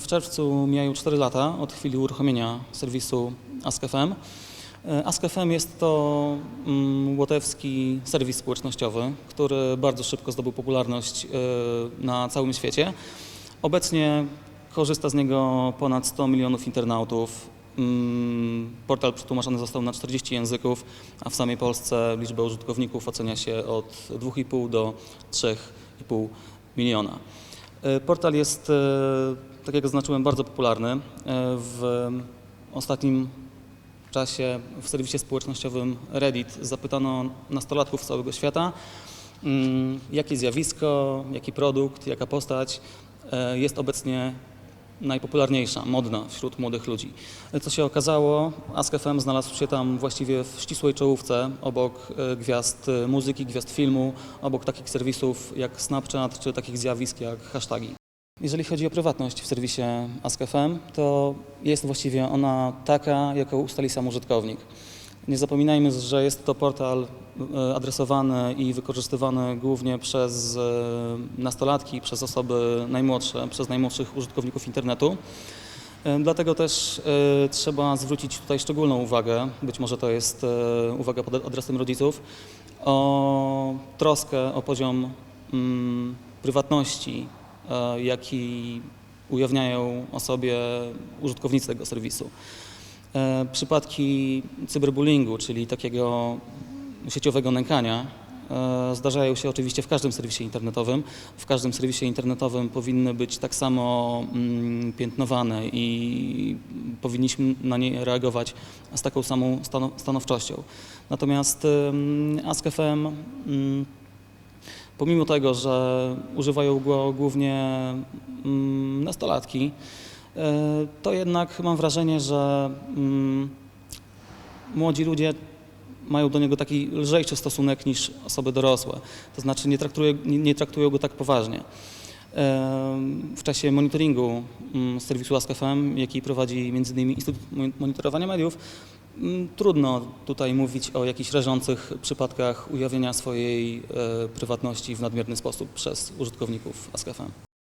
W czerwcu mijają 4 lata od chwili uruchomienia serwisu Ask.fm. E, Ask.fm jest to mm, łotewski serwis społecznościowy, który bardzo szybko zdobył popularność e, na całym świecie. Obecnie korzysta z niego ponad 100 milionów internautów. Mm, Portal przetłumaczony został na 40 języków, a w samej Polsce liczba użytkowników ocenia się od 2,5 do 3,5 miliona. E, Portal jest, e, tak jak zaznaczyłem, bardzo popularny. E, W ostatnim czasie w serwisie społecznościowym Reddit zapytano nastolatków z całego świata, mm, jakie zjawisko, jaki produkt, jaka postać jest obecnie najpopularniejsza, modna wśród młodych ludzi. Co się okazało, Ask.fm znalazł się tam właściwie w ścisłej czołówce obok e, gwiazd e, muzyki, gwiazd filmu, obok takich serwisów jak Snapchat czy takich zjawisk jak hasztagi. Jeżeli chodzi o prywatność w serwisie Ask.fm, to jest właściwie ona taka, jaką ustali sam użytkownik. Nie zapominajmy, że jest to portal e, adresowany i wykorzystywany głównie przez e, nastolatki, przez osoby najmłodsze, przez najmłodszych użytkowników internetu. E, Dlatego też trzeba zwrócić tutaj szczególną uwagę, być może to jest uwaga pod adresem rodziców, o troskę o poziom mm, prywatności, jaki ujawniają o sobie użytkownicy tego serwisu. E, Przypadki cyberbullyingu, czyli takiego sieciowego nękania, e, zdarzają się oczywiście w każdym serwisie internetowym. W każdym serwisie internetowym powinny być tak samo mm, piętnowane i powinniśmy na nie reagować z taką samą stano- stanowczością. Natomiast em, Ask.fm mm, pomimo tego, że używają go głównie mm, nastolatki, to jednak mam wrażenie, że mm, młodzi ludzie mają do niego taki lżejszy stosunek niż osoby dorosłe. To znaczy nie, nie, nie traktują go tak poważnie. E, W czasie monitoringu mm, serwisu Ask.fm, jaki prowadzi m.in. Instytut Mon- Monitorowania Mediów, mm, trudno tutaj mówić o jakichś rażących przypadkach ujawnienia swojej e, prywatności w nadmierny sposób przez użytkowników Ask.fm.